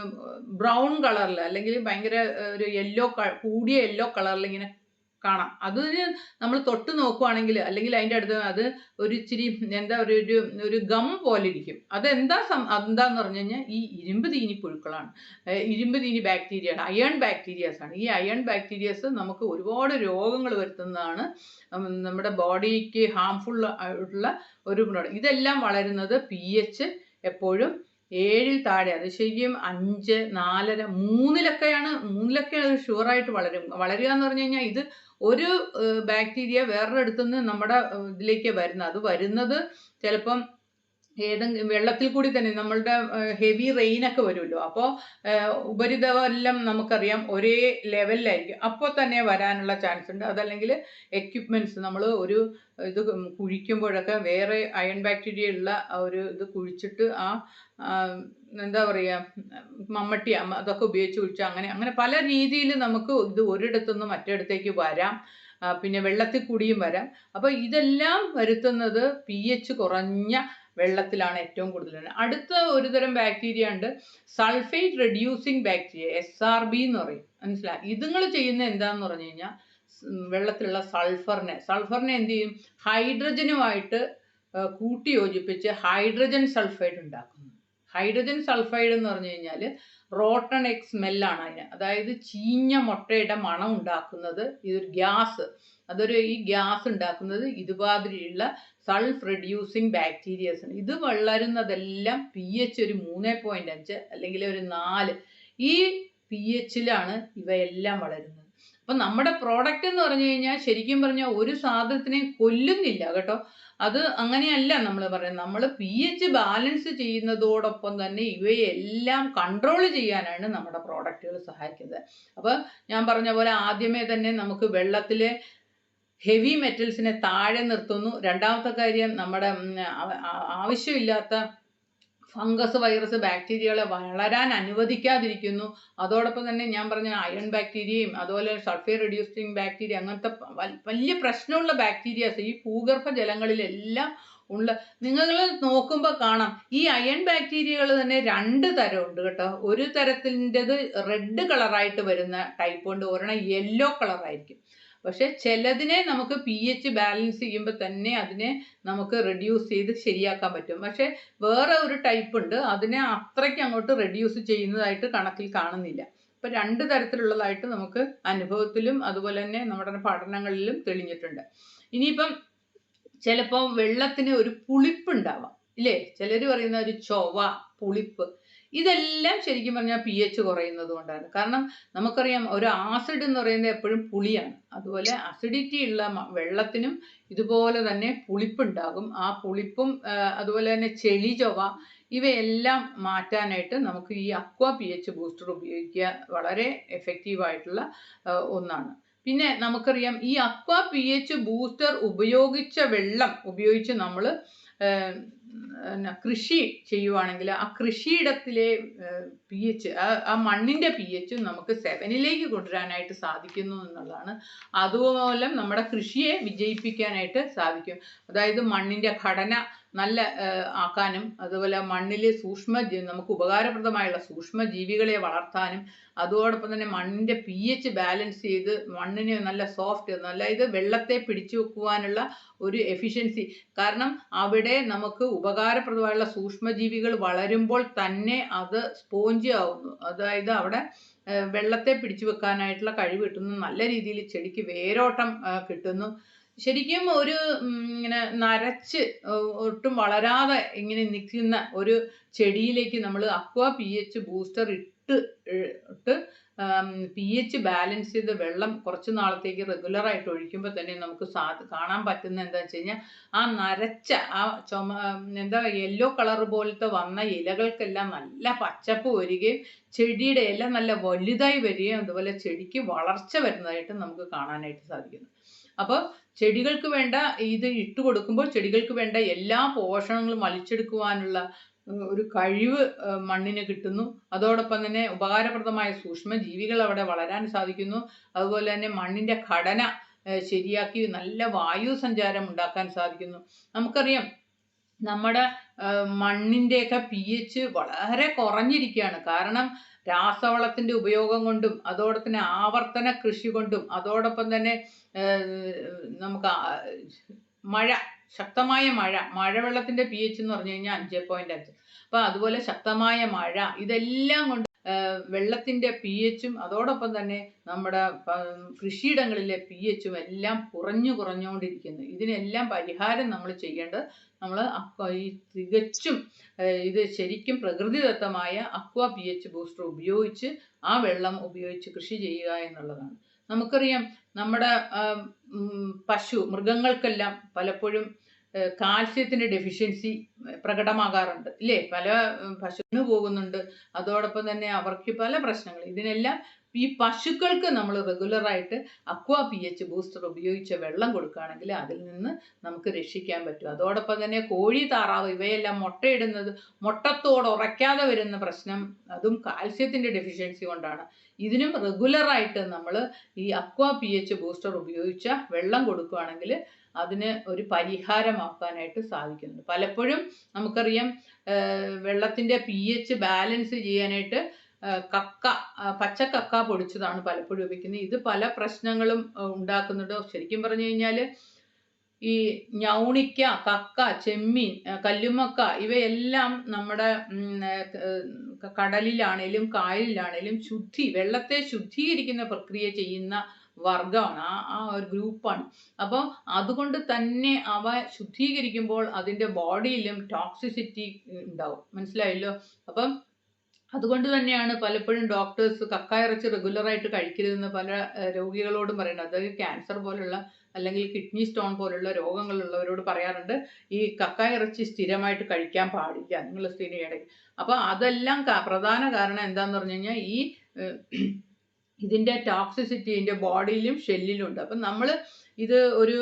ബ്രൗൺ കളറിൽ അല്ലെങ്കിൽ ഭയങ്കര ഒരു യെല്ലോ കൂടിയ യെല്ലോ കളറിൽ ഇങ്ങനെ കാണാം. അത് നമ്മൾ തൊട്ട് നോക്കുവാണെങ്കിൽ അല്ലെങ്കിൽ അതിന്റെ അടുത്ത് അത് ഒരു ഇച്ചിരി എന്താ ഒരു ഒരു ഒരു ഗം പോലെ ഇരിക്കും. അതെന്താ സം എന്താന്ന് പറഞ്ഞു കഴിഞ്ഞാൽ ഈ ഇരുമ്പ് തീനി പുഴുക്കളാണ്. ഇരുമ്പ് തീനി ബാക്ടീരിയയാണ് അയൺ ബാക്ടീരിയാസ് ആണ്. ഈ അയൺ ബാക്ടീരിയാസ് നമുക്ക് ഒരുപാട് രോഗങ്ങൾ വരുത്തുന്നതാണ് നമ്മുടെ ബോഡിക്ക് ഹാംഫുൾ ആയിട്ടുള്ള ഒരു ഇതെല്ലാം വളരുന്നത് പി എച്ച് എപ്പോഴും ഏഴിൽ താഴെ അത് ശരിക്കും അഞ്ച് നാലര മൂന്നിലൊക്കെയാണ് മൂന്നിലൊക്കെയാണ് അത് ഷുവറായിട്ട് വളരും. വളരുക എന്ന് പറഞ്ഞു കഴിഞ്ഞാൽ ഇത് ഒരു ബാക്ടീരിയ വേറൊരിടത്തുനിന്ന് നമ്മുടെ ഇതിലേക്ക് വരുന്നത്. അത് വരുന്നത് ചിലപ്പം ഏതെങ്കിലും വെള്ളത്തിൽ കൂടി തന്നെ നമ്മളുടെ ഹെവി റെയിനൊക്കെ വരുമല്ലോ. അപ്പോൾ ഉപരിതലം നമുക്കറിയാം ഒരേ ലെവലിലായിരിക്കും അപ്പോൾ തന്നെ വരാനുള്ള ചാൻസ് ഉണ്ട്. അതല്ലെങ്കിൽ എക്യുപ്മെന്റ്സ് നമ്മൾ ഒരു ഇത് കുഴിക്കുമ്പോഴൊക്കെ വേറെ അയൺ ബാക്ടീരിയ ഉള്ള ഒരു ഇത് കുഴിച്ചിട്ട് ആ എന്താ പറയുക മമ്മട്ടി അതൊക്കെ ഉപയോഗിച്ച് കുഴിച്ച് അങ്ങനെ അങ്ങനെ പല രീതിയിൽ നമുക്ക് ഇത് ഒരിടത്തുനിന്ന് മറ്റിടത്തേക്ക് വരാം. പിന്നെ വെള്ളത്തിൽ കൂടിയും വരാം. അപ്പോൾ ഇതെല്ലാം വരുത്തുന്നത് പി എച്ച് കുറഞ്ഞ വെള്ളത്തിലാണ് ഏറ്റവും കൂടുതൽ. അടുത്ത ഒരു തരം ബാക്ടീരിയ ഉണ്ട് sulphate reducing bacteria S R B എന്ന് പറയും. മനസ്സിലായി? ഇതുങ്ങൾ ചെയ്യുന്ന എന്താന്ന് പറഞ്ഞു കഴിഞ്ഞാൽ വെള്ളത്തിലുള്ള സൾഫറിനെ സൾഫറിനെ എന്ത് ചെയ്യും? ഹൈഡ്രജനുമായിട്ട് കൂട്ടി യോജിപ്പിച്ച് ഹൈഡ്രജൻ സൾഫൈഡ് ഉണ്ടാക്കുന്നു. ഹൈഡ്രജൻ സൾഫൈഡ് എന്ന് പറഞ്ഞു കഴിഞ്ഞാൽ റോട്ടൺ എഗ് സ്മെല്ലാണ് അതിന്. അതായത് ചീഞ്ഞ മുട്ടയുടെ മണം ഉണ്ടാക്കുന്നത് ഇതൊരു ഗ്യാസ്. അതൊരു ഈ ഗ്യാസ് ഉണ്ടാക്കുന്നത് ഇതുമാതിരിയുള്ള സൾഫ് റെഡ്യൂസിങ് ബാക്ടീരിയസ് ഇത് വളരുന്നതെല്ലാം പി എച്ച് ഒരു മൂന്ന് പോയിന്റ് അഞ്ച് അല്ലെങ്കിൽ ഒരു നാല്. ഈ പി എച്ചിലാണ് ഇവയെല്ലാം വളരുന്നത്. അപ്പം നമ്മുടെ പ്രോഡക്റ്റ് എന്ന് പറഞ്ഞു കഴിഞ്ഞാൽ ശരിക്കും പറഞ്ഞാൽ ഒരു സാധനത്തിനെ കൊല്ലുന്നില്ല കേട്ടോ. അത് അങ്ങനെയല്ല നമ്മൾ പറയുന്നത്. നമ്മൾ പി എച്ച് ബാലൻസ് ചെയ്യുന്നതോടൊപ്പം തന്നെ ഇവയെല്ലാം കൺട്രോൾ ചെയ്യാനാണ് നമ്മുടെ പ്രോഡക്റ്റുകൾ സഹായിക്കുന്നത്. അപ്പോൾ ഞാൻ പറഞ്ഞ പോലെ ആദ്യമേ തന്നെ നമുക്ക് വെള്ളത്തിലെ ഹെവി മെറ്റൽസിനെ താഴെ നിർത്തുന്നു. രണ്ടാമത്തെ കാര്യം നമ്മുടെ ആവശ്യമില്ലാത്ത ഫംഗസ് വൈറസ് ബാക്ടീരിയകളെ വളരാൻ അനുവദിക്കാതിരിക്കുന്നു. അതോടൊപ്പം തന്നെ ഞാൻ പറഞ്ഞ അയൺ ബാക്ടീരിയയും അതുപോലെ സൾഫർ റെഡ്യൂസിങ് ബാക്ടീരിയ അങ്ങനത്തെ വലിയ പ്രശ്നമുള്ള ബാക്ടീരിയാസ് ഈ ഭൂഗർഭ ജലങ്ങളിലെല്ലാം ഉള്ള നിങ്ങൾ നോക്കുമ്പോൾ കാണാം ഈ അയൺ ബാക്ടീരിയകൾ തന്നെ രണ്ട് തരമുണ്ട് കേട്ടോ. ഒരു തരത്തിന്റെത് റെഡ് കളറായിട്ട് വരുന്ന ടൈപ്പ് ഉണ്ട്. ഒരെണ്ണം യെല്ലോ കളറായിരിക്കും പക്ഷെ ചിലതിനെ നമുക്ക് പി എച്ച് ബാലൻസ് ചെയ്യുമ്പോൾ തന്നെ അതിനെ നമുക്ക് റെഡ്യൂസ് ചെയ്ത് ശരിയാക്കാൻ പറ്റും. പക്ഷെ വേറെ ഒരു ടൈപ്പ് ഉണ്ട്. അതിനെ അത്രയ്ക്ക് അങ്ങോട്ട് റെഡ്യൂസ് ചെയ്യുന്നതായിട്ട് കണക്കിൽ കാണുന്നില്ല. ഇപ്പം രണ്ട് തരത്തിലുള്ളതായിട്ട് നമുക്ക് അനുഭവത്തിലും അതുപോലെ തന്നെ നമ്മുടെ പഠനങ്ങളിലും തെളിഞ്ഞിട്ടുണ്ട്. ഇനിയിപ്പം ചിലപ്പോൾ വെള്ളത്തിന് ഒരു പുളിപ്പ് ഉണ്ടാവാം. ഇല്ലേ? ചിലർ പറയുന്ന ഒരു ചൊവ പുളിപ്പ് ഇതെല്ലാം ശരിക്കും പറഞ്ഞാൽ പി എച്ച് കുറയുന്നത് കൊണ്ടാണ്. കാരണം നമുക്കറിയാം ഒരു ആസിഡ് എന്ന് പറയുന്നത് എപ്പോഴും പുളിയാണ്. അതുപോലെ അസിഡിറ്റി ഉള്ള വെള്ളത്തിനും ഇതുപോലെ തന്നെ പുളിപ്പുണ്ടാകും. ആ പുളിപ്പും അതുപോലെ തന്നെ ചെളി ചൊവ ഇവയെല്ലാം മാറ്റാനായിട്ട് നമുക്ക് ഈ അക്വ പി എച്ച് ബൂസ്റ്റർ ഉപയോഗിക്കുക വളരെ എഫക്റ്റീവായിട്ടുള്ള ഒന്നാണ്. പിന്നെ നമുക്കറിയാം ഈ അക്വ പി എച്ച് ബൂസ്റ്റർ ഉപയോഗിച്ച വെള്ളം ഉപയോഗിച്ച് നമ്മൾ പിന്നെ കൃഷി ചെയ്യുവാണെങ്കിൽ ആ കൃഷിയിടത്തിലെ പി എച്ച് ആ മണ്ണിന്റെ പി എച്ച് നമുക്ക് സെവനിലേക്ക് കൊണ്ടുവരാനായിട്ട് സാധിക്കുന്നു എന്നുള്ളതാണ്. അതുമൂലം നമ്മുടെ കൃഷിയെ വിജയിപ്പിക്കാനായിട്ട് സാധിക്കും. അതായത് മണ്ണിന്റെ ഘടന നല്ല ആക്കാനും അതുപോലെ മണ്ണിൽ സൂക്ഷ്മ നമുക്ക് ഉപകാരപ്രദമായുള്ള സൂക്ഷ്മ ജീവികളെ വളർത്താനും അതോടൊപ്പം തന്നെ മണ്ണിന്റെ പി എച്ച് ബാലൻസ് ചെയ്ത് മണ്ണിന് നല്ല സോഫ്റ്റ് നല്ല ഇത് വെള്ളത്തെ പിടിച്ചു വെക്കുവാനുള്ള ഒരു എഫിഷ്യൻസി കാരണം അവിടെ നമുക്ക് ഉപകാരപ്രദമായുള്ള സൂക്ഷ്മജീവികൾ വളരുമ്പോൾ തന്നെ അത് സ്പോഞ്ച് ആവുന്നു. അതായത് അവിടെ വെള്ളത്തെ പിടിച്ചു വെക്കാനായിട്ടുള്ള കഴിവ് കിട്ടുന്നു. നല്ല രീതിയിൽ ചെടിക്ക് വേരോട്ടം കിട്ടുന്നു. ശരിക്കും ഒരു ഇങ്ങനെ നരച്ച് ഒട്ടും വളരാതെ ഇങ്ങനെ നിൽക്കുന്ന ഒരു ചെടിയിലേക്ക് നമ്മൾ അക്വ പി എച്ച് ബൂസ്റ്റർ ഇട്ട് ഇട്ട് പി എച്ച് ബാലൻസ് ചെയ്ത് വെള്ളം കുറച്ച് നാളത്തേക്ക് റെഗുലറായിട്ട് ഒഴിക്കുമ്പോൾ തന്നെ നമുക്ക് സാ കാണാൻ പറ്റുന്ന എന്താ വെച്ച് കഴിഞ്ഞാൽ ആ നരച്ച ആ ചുമ എന്താ യെല്ലോ കളർ പോലത്തെ വന്ന ഇലകൾക്കെല്ലാം നല്ല പച്ചപ്പ് വരികയും ചെടിയുടെ ഇല നല്ല വലുതായി വരികയും അതുപോലെ ചെടിക്ക് വളർച്ച വരുന്നതായിട്ട് നമുക്ക് കാണാനായിട്ട് സാധിക്കുന്നു. അപ്പോൾ ചെടികൾക്ക് വേണ്ട ഇത് ഇട്ട് കൊടുക്കുമ്പോൾ ചെടികൾക്ക് വേണ്ട എല്ലാ പോഷണങ്ങളും വലിച്ചെടുക്കുവാനുള്ള ഒരു കഴിവ് മണ്ണിന് കിട്ടുന്നു. അതോടൊപ്പം തന്നെ ഉപകാരപ്രദമായ സൂക്ഷ്മ ജീവികൾ അവിടെ വളരാൻ സാധിക്കുന്നു. അതുപോലെ തന്നെ മണ്ണിന്റെ ഘടന ശരിയാക്കി നല്ല വായു സഞ്ചാരം ഉണ്ടാക്കാൻ സാധിക്കുന്നു. നമുക്കറിയാം നമ്മുടെ മണ്ണിന്റെയൊക്കെ പി എച്ച് വളരെ കുറഞ്ഞിരിക്കുകയാണ്. കാരണം രാസവളത്തിന്റെ ഉപയോഗം കൊണ്ടും അതോടൊപ്പം തന്നെ ആവർത്തന കൃഷി കൊണ്ടും അതോടൊപ്പം തന്നെ നമുക്ക് മഴ ശക്തമായ മഴ മഴവെള്ളത്തിന്റെ പി എച്ച് എന്ന് പറഞ്ഞു കഴിഞ്ഞാൽ അഞ്ച് പോയിന്റ് അഞ്ച്. അപ്പോൾ അതുപോലെ ശക്തമായ മഴ ഇതെല്ലാം കൊണ്ട് വെള്ളത്തിന്റെ പി എച്ചും അതോടൊപ്പം തന്നെ നമ്മുടെ കൃഷിയിടങ്ങളിലെ പി എച്ചും എല്ലാം കുറഞ്ഞു കുറഞ്ഞുകൊണ്ടിരിക്കുന്നു. ഇതിനെല്ലാം പരിഹാരം നമ്മൾ ചെയ്യേണ്ടത് നമ്മൾ ഈ തികച്ചും ഇത് ശരിക്കും പ്രകൃതിദത്തമായ അക്വ പി എച്ച് ബൂസ്റ്റർ ഉപയോഗിച്ച് ആ വെള്ളം ഉപയോഗിച്ച് കൃഷി ചെയ്യുക എന്നുള്ളതാണ്. നമുക്കറിയാം നമ്മുടെ പശു മൃഗങ്ങൾക്കെല്ലാം പലപ്പോഴും കാൽസ്യത്തിന്റെ ഡെഫിഷ്യൻസി പ്രകടമാകാറുണ്ട്. ഇല്ലേ? പല പശുവിന് പോകുന്നുണ്ട്. അതോടൊപ്പം തന്നെ അവർക്ക് പല പ്രശ്നങ്ങൾ. ഇതിനെല്ലാം ഈ പശുക്കൾക്ക് നമ്മൾ റെഗുലറായിട്ട് അക്വാ പി എച്ച് ബൂസ്റ്റർ ഉപയോഗിച്ച് വെള്ളം കൊടുക്കുകയാണെങ്കിൽ അതിൽ നിന്ന് നമുക്ക് രക്ഷിക്കാൻ പറ്റും. അതോടൊപ്പം തന്നെ കോഴി താറാവ് ഇവയെല്ലാം മുട്ടയിടുന്നത് മുട്ടത്തോട് ഉറയ്ക്കാതെ വരുന്ന പ്രശ്നം അതും കാൽസ്യത്തിന്റെ ഡെഫിഷ്യൻസി കൊണ്ടാണ്. ഇതിനും റെഗുലറായിട്ട് നമ്മൾ ഈ അക്വാ പി എച്ച് ബൂസ്റ്റർ ഉപയോഗിച്ച വെള്ളം കൊടുക്കുകയാണെങ്കിൽ അതിന് ഒരു പരിഹാരമാക്കാനായിട്ട് സാധിക്കുന്നുണ്ട്. പലപ്പോഴും നമുക്കറിയാം വെള്ളത്തിന്റെ പി എച്ച് ബാലൻസ് ചെയ്യാനായിട്ട് കക്ക പച്ചക്കക്ക പൊടിച്ചതാണ് പലപ്പോഴും ഉപയോഗിക്കുന്നത്. ഇത് പല പ്രശ്നങ്ങളും ഉണ്ടാക്കുന്നുണ്ട്. ശരിക്കും പറഞ്ഞു കഴിഞ്ഞാൽ ഈ ഞൗണിക്ക കക്ക ചെമ്മീൻ കല്ലുമക്ക ഇവയെല്ലാം നമ്മുടെ കടലിലാണേലും കായലിലാണേലും ശുദ്ധി വെള്ളത്തെ ശുദ്ധീകരിക്കുന്ന പ്രക്രിയ ചെയ്യുന്ന വർഗമാണ് ആ ആ ഒരു ഗ്രൂപ്പാണ്. അപ്പോൾ അതുകൊണ്ട് തന്നെ അവ ശുദ്ധീകരിക്കുമ്പോൾ അതിന്റെ ബോഡിയിലും ടോക്സിസിറ്റി ഉണ്ടാവും. മനസ്സിലായല്ലോ? അപ്പം അതുകൊണ്ട് തന്നെയാണ് പലപ്പോഴും ഡോക്ടേഴ്സ് കക്കായിറച്ചി റെഗുലറായിട്ട് കഴിക്കരുതെന്ന് പല രോഗികളോടും പറയുന്നത്. അതായത് ക്യാൻസർ പോലുള്ള അല്ലെങ്കിൽ കിഡ്നി സ്റ്റോൺ പോലുള്ള രോഗങ്ങളുള്ളവരോട് പറയാറുണ്ട് ഈ കക്കായിറച്ചി സ്ഥിരമായിട്ട് കഴിക്കാൻ പാടില്ല നിങ്ങൾ സ്ഥിരയുടെ അപ്പോൾ അതെല്ലാം പ്രധാന കാരണം എന്താണെന്ന് പറഞ്ഞു കഴിഞ്ഞാൽ ഈ ഇതിന്റെ ടോക്സിസിറ്റി ബോഡിയിലും ഷെല്ലിലും ഉണ്ട് അപ്പം നമ്മൾ ഇത് ഒരു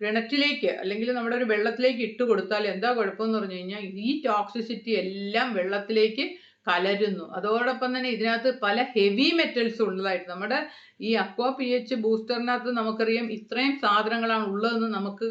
കിണറ്റിലേക്ക് അല്ലെങ്കിൽ നമ്മുടെ ഒരു വെള്ളത്തിലേക്ക് ഇട്ട് കൊടുത്താൽ എന്താ കുഴപ്പമെന്ന് പറഞ്ഞു കഴിഞ്ഞാൽ ഈ ടോക്സിസിറ്റി എല്ലാം വെള്ളത്തിലേക്ക് കലരുന്നു. അതോടൊപ്പം തന്നെ ഇതിനകത്ത് പല ഹെവി മെറ്റൽസ് ഉള്ളതായിട്ട്. നമ്മുടെ ഈ അക്വാ പി എച്ച് ബൂസ്റ്ററിനകത്ത് നമുക്കറിയാം ഇത്രയും സാധനങ്ങളാണ് ഉള്ളതെന്ന് നമുക്ക്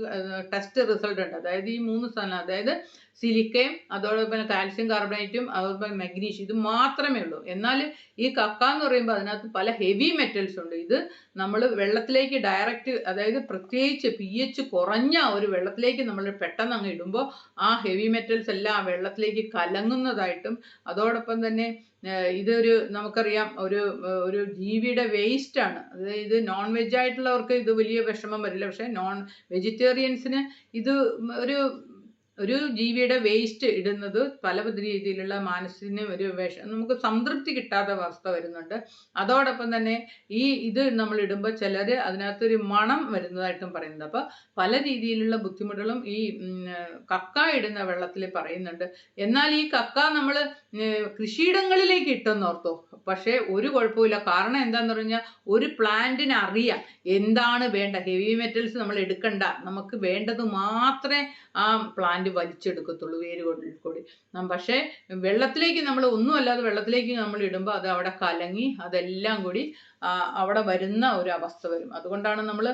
ടെസ്റ്റ് റിസൾട്ട് ഉണ്ട്. അതായത് ഈ മൂന്ന് സാധനം അതായത് സിലിക്കയും അതോടൊപ്പം കാൽസ്യം കാർബണേറ്റും അതോടൊപ്പം മഗ്നീഷ്യം ഇത് മാത്രമേ ഉള്ളൂ. എന്നാൽ ഈ കക്ക എന്ന് പറയുമ്പോൾ അതിനകത്ത് പല ഹെവി മെറ്റൽസ് ഉണ്ട്. ഇത് നമ്മൾ വെള്ളത്തിലേക്ക് ഡയറക്റ്റ് അതായത് പ്രത്യേകിച്ച് പി എച്ച് കുറഞ്ഞ ഒരു വെള്ളത്തിലേക്ക് നമ്മൾ പെട്ടെന്ന് അങ്ങ് ഇടുമ്പോൾ ആ ഹെവി മെറ്റൽസ് എല്ലാം ആ വെള്ളത്തിലേക്ക് കലങ്ങുന്നതായിട്ടും അതോടൊപ്പം തന്നെ ഇതൊരു നമുക്കറിയാം ഒരു ഒരു ജീവിയുടെ വേസ്റ്റ് ആണ് അതായത് നോൺ വെജ് ആയിട്ടുള്ളവർക്ക് ഇത് വലിയ വിഷമം വരില്ല. പക്ഷേ നോൺ വെജിറ്റേറിയൻസിന് ഇത് ഒരു ഒരു ജീവിയുടെ വേസ്റ്റ് ഇടുന്നത് പല രീതിയിലുള്ള മാനസിന് ഒരു വിഷ നമുക്ക് സംതൃപ്തി കിട്ടാത്ത അവസ്ഥ വരുന്നുണ്ട്. അതോടൊപ്പം തന്നെ ഈ ഇത് നമ്മൾ ഇടുമ്പോൾ ചിലർ അതിനകത്തൊരു മണം വരുന്നതായിട്ടും പറയുന്നുണ്ട്. അപ്പോൾ പല രീതിയിലുള്ള ബുദ്ധിമുട്ടുകളും ഈ കക്ക ഇടുന്ന വെള്ളത്തിൽ പറയുന്നുണ്ട്. എന്നാൽ ഈ കക്ക നമ്മൾ കൃഷിയിടങ്ങളിലേക്ക് ഇട്ടെന്ന് ഓർത്തോ. പക്ഷേ ഒരു കുഴപ്പമില്ല കാരണം എന്താന്ന് പറഞ്ഞാൽ ഒരു പ്ലാന്റിന് അറിയാം എന്താണ് വേണ്ട. ഹെവി മെറ്റൽസ് നമ്മൾ എടുക്കണ്ട. നമുക്ക് വേണ്ടത് മാത്രമേ ആ പ്ലാന്റ് വലിച്ചെടുക്കത്തുള്ളൂ വേരുകളിൽ കൂടി. പക്ഷേ വെള്ളത്തിലേക്ക് നമ്മൾ ഒന്നും അല്ലാതെ വെള്ളത്തിലേക്ക് നമ്മൾ ഇടുമ്പോൾ അത് അവിടെ കലങ്ങി അതെല്ലാം കൂടി അവിടെ വരുന്ന ഒരു അവസ്ഥ വരും. അതുകൊണ്ടാണ് നമ്മൾ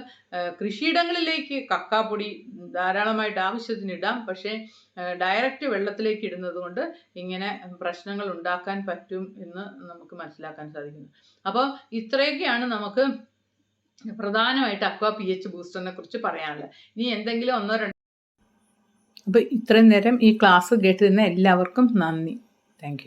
കൃഷിയിടങ്ങളിലേക്ക് കക്കാപ്പൊടി ധാരാളമായിട്ട് ആവശ്യത്തിന് ഇടാം. പക്ഷേ ഡയറക്റ്റ് വെള്ളത്തിലേക്ക് ഇടുന്നത് കൊണ്ട് ഇങ്ങനെ പ്രശ്നങ്ങൾ ഉണ്ടാക്കാൻ പറ്റും എന്ന് നമുക്ക് മനസ്സിലാക്കാൻ സാധിക്കുന്നു. അപ്പോൾ ഇത്രയൊക്കെയാണ് നമുക്ക് പ്രധാനമായിട്ട് അക്വാ പി എച്ച് ബൂസ്റ്ററിനെ കുറിച്ച് പറയാനുള്ളത്. ഇനി എന്തെങ്കിലും ഒന്നോ രണ്ടോ അപ്പോൾ ഇത്രയും നേരം ഈ ക്ലാസ് കേട്ടിരുന്ന എല്ലാവർക്കും നന്ദി. താങ്ക്